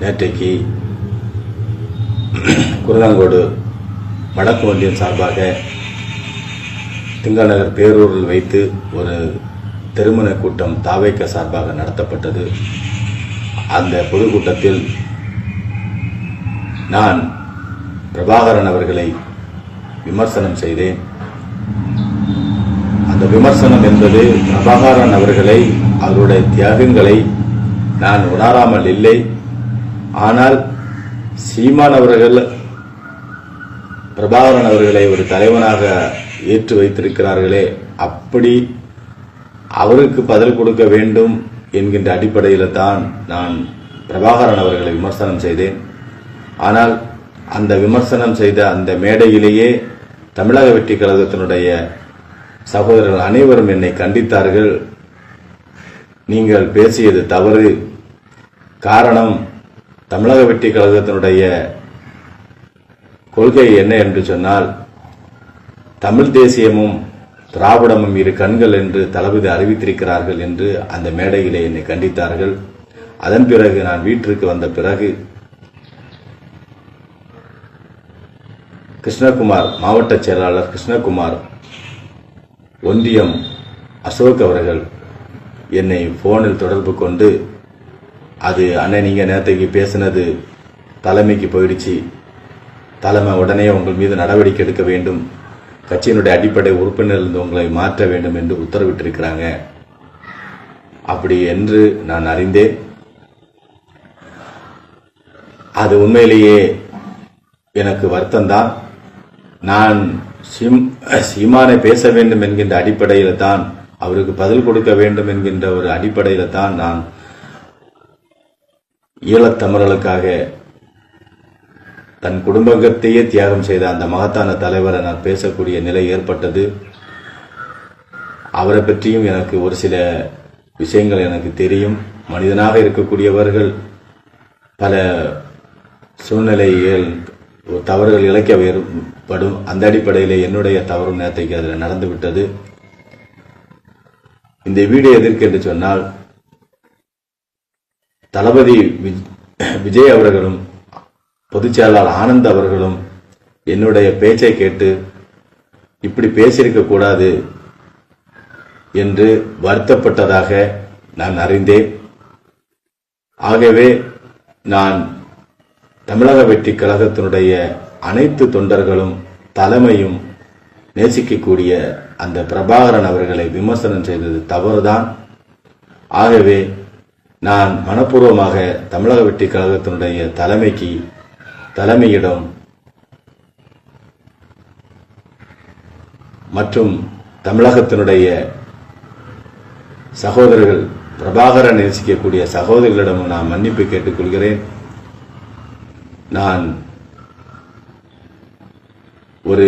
நேற்றைக்கு குருநாங்கோடு வடக்கு ஒன்றியம் சார்பாக திங்கநகர் பேரூரில் வைத்து ஒரு திருமண கூட்டம் தாவேக்க சார்பாக நடத்தப்பட்டது. அந்த பொதுக்கூட்டத்தில் நான் பிரபாகரன் அவர்களை விமர்சனம் செய்தேன். அந்த விமர்சனம் என்பது பிரபாகரன் அவர்களை அவருடைய தியாகங்களை நான் உணராமல் இல்லை. ஆனால் சீமான் அவர்கள் பிரபாகரன் அவர்களை ஒரு தலைவனாக ஏற்று வைத்திருக்கிறார்களே அப்படி அவருக்கு பதில் கொடுக்க வேண்டும் என்கின்ற அடிப்படையில் தான் நான் பிரபாகரன் அவர்களை விமர்சனம் செய்தேன். ஆனால் அந்த விமர்சனம் செய்த அந்த மேடையிலேயே தமிழக வெற்றி கழகத்தினுடைய சகோதரர்கள் அனைவரும் என்னை கண்டித்தார்கள். நீங்கள் பேசியது தவறு. காரணம் தமிழக வெட்டி கழகத்தினுடைய கொள்கை என்ன என்று சொன்னால் தமிழ் தேசியமும் திராவிடமும் இரு கண்கள் என்று தளபதி அறிவித்திருக்கிறார்கள் என்று அந்த மேடையிலே என்னை கண்டித்தார்கள். அதன் பிறகு நான் வீட்டிற்கு வந்த பிறகு கிருஷ்ணகுமார் மாவட்ட செயலாளர் கிருஷ்ணகுமார் ஒன்றியம் அசோக் அவர்கள் என்னை போனில் தொடர்பு கொண்டு அது அண்ணன் நீங்கள் நேரத்துக்கு பேசினது தலைமைக்கு போயிடுச்சு. தலைமை உடனே உங்கள் மீது நடவடிக்கை எடுக்க வேண்டும். கட்சியினுடைய அடிப்படை உறுப்பினரிலிருந்து உங்களை மாற்ற வேண்டும் என்று உத்தரவிட்டிருக்கிறாங்க. அப்படி என்று நான் அறிந்தேன். அது உண்மையிலேயே எனக்கு வருத்தம்தான். நான் சிம் சீமானை பேச வேண்டும் என்கின்ற அடிப்படையில் தான் அவருக்கு பதில் கொடுக்க வேண்டும் என்கின்ற ஒரு அடிப்படையில் தான் நான் ஈழத்தமிழர்களுக்காக தன் குடும்பத்தையே தியாகம் செய்த அந்த மகத்தான தலைவரை நான் பேசக்கூடிய நிலை ஏற்பட்டது. அவரை பற்றியும் எனக்கு ஒரு சில விஷயங்கள் எனக்கு தெரியும். மனிதனாக இருக்கக்கூடியவர்கள் பல சூழ்நிலைகள் தவறுகள் இழைக்க வேறுபடும். அந்த அடிப்படையில் என்னுடைய தவறும் நேற்றைக்கு அதில் நடந்து விட்டது இந்த வீடியோ எதற்கு என்று சொன்னால் தளபதி வி- விஜய் அவர்களும் பொதுச்செயலாளர் ஆனந்த் அவர்களும் என்னுடைய பேச்சை கேட்டு இப்படி பேசியிருக்க கூடாது என்று வருத்தப்பட்டதாக நான் அறிந்தேன். ஆகவே நான் தமிழக வெற்றி கழகத்தினுடைய அனைத்து தொண்டர்களும் தலைமையும் நேசிக்கக்கூடிய அந்த பிரபாகரன் அவர்களை விமர்சனம் செய்தது தவறுதான். ஆகவே நான் மனப்பூர்வமாக தமிழக வெற்றி கழகத்தினுடைய தலைமைக்கு தலைமையிடம் மற்றும் தமிழகத்தினுடைய சகோதரர்கள் பிரபாகரன் நேசிக்கக்கூடிய சகோதரர்களிடமும் நான் மன்னிப்பு கேட்டுக்கொள்கிறேன். நான் ஒரு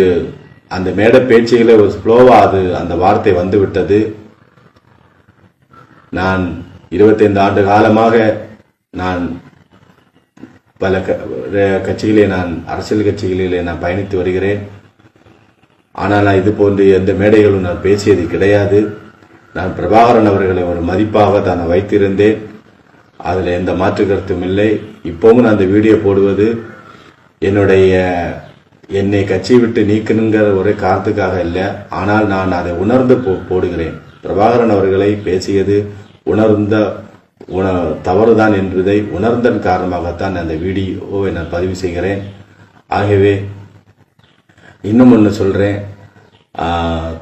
அந்த மேட பேச்சுகளே ஒரு ஸ்லோவா அது அந்த வார்த்தை வந்துவிட்டது. நான் 25 ஆண்டு காலமாக நான் பல க- ர- நான் அரசியல் கட்சிகளிலே நான் பயணித்து வருகிறேன். ஆனால் நான் இது போன்று எந்த மேடைகளும் நான் பேசியது கிடையாது. நான் பிரபாகரன் அவர்களை ஒரு மதிப்பாக தான் வைத்திருந்தேன். அதில் எந்த மாற்று கருத்தும் இல்லை. இப்போவும் நான் அந்த வீடியோ போடுவது என்னுடைய என்னை கட்சி விட்டு நீக்கணுங்கிற ஒரே காரணத்துக்காக இல்லை. ஆனால் நான் அதை உணர்ந்து போ போடுகிறேன். பிரபாகரன் அவர்களை பேசியது உணர்ந்த உண தவறுதான் என்பதை உணர்ந்தன் காரணமாகத்தான் அந்த வீடியோவை நான் பதிவு செய்கிறேன். ஆகவே இன்னும் ஒன்று சொல்கிறேன்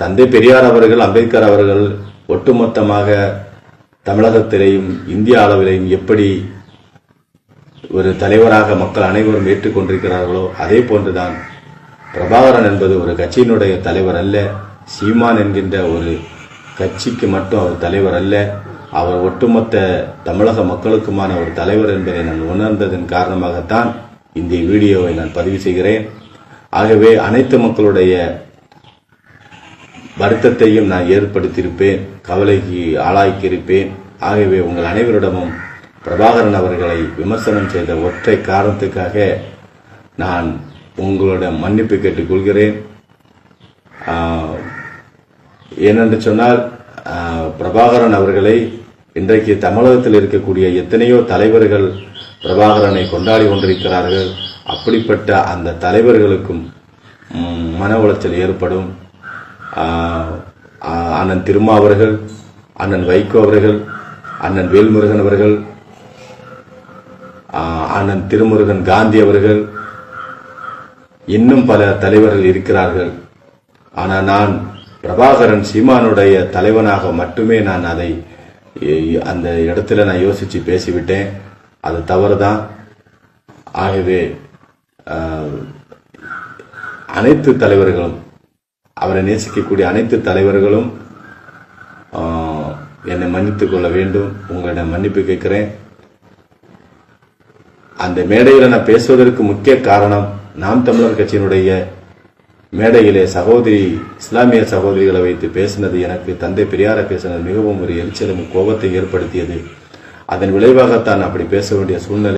தந்தை பெரியார் அவர்கள் அம்பேத்கர் அவர்கள் ஒட்டுமொத்தமாக தமிழகத்திலேயும் இந்திய அளவிலையும் எப்படி ஒரு தலைவராக மக்கள் அனைவரும் ஏற்றுக்கொண்டிருக்கிறார்களோ அதே போன்றுதான் பிரபாகரன் என்பது ஒரு கட்சியினுடைய தலைவர் அல்ல. சீமான் என்கின்ற ஒரு கட்சிக்கு மட்டும் அவர் தலைவர் அல்ல. அவர் ஒட்டுமொத்த தமிழக மக்களுக்குமான ஒரு தலைவர் என்பதை நான் உணர்ந்ததன் காரணமாகத்தான் இந்த வீடியோவை நான் பதிவு செய்கிறேன். ஆகவே அனைத்து மக்களுடைய வருத்தத்தையும் நான் ஏற்படுத்தியிருப்பேன் கவலைக்கு ஆளாக்கியிருப்பேன். ஆகவே உங்கள் அனைவரிடமும் பிரபாகரன் அவர்களை விமர்சனம் செய்த ஒற்றை காரணத்துக்காக நான் உங்களிடம் மன்னிப்பு கேட்டுக்கொள்கிறேன். ஏனென்று சொன்னால் பிரபாகரன் அவர்களை இன்றைக்கு தமிழகத்தில் இருக்கக்கூடிய எத்தனையோ தலைவர்கள் பிரபாகரனை கொண்டாடி கொண்டிருக்கிறார்கள். அப்படிப்பட்ட அந்த தலைவர்களுக்கும் மன உளைச்சல் ஏற்படும். அண்ணன் திருமா அவர்கள் அண்ணன் வைகோ அவர்கள் அண்ணன் வேல்முருகன் அவர்கள் அண்ணன் திருமுருகன் காந்தி அவர்கள் இன்னும் பல தலைவர்கள் இருக்கிறார்கள். ஆனால் நான் பிரபாகரன் சீமானுடைய தலைவனாக மட்டுமே நான் அதை அந்த இடத்துல நான் யோசித்து பேசிவிட்டேன். அது தவறுதான். ஆகவே அனைத்து தலைவர்களும் அவரை நேசிக்கக்கூடிய அனைத்து தலைவர்களும் என்னை மன்னித்து கொள்ள வேண்டும். உங்களிடம் மன்னிப்பு கேட்கிறேன். அந்த மேடையில் நான் பேசுவதற்கு முக்கிய காரணம் நாம் தமிழர் கட்சியினுடைய மேடையிலே சகோதரி இஸ்லாமிய சகோதரிகளை வைத்து பேசினது எனக்கு தந்தை பெரியார பேசினது மிகவும் ஒரு எரிச்சலும் கோபத்தை ஏற்படுத்தியது. அதன் விளைவாகத்தான் அப்படி பேச வேண்டிய சூழ்நிலை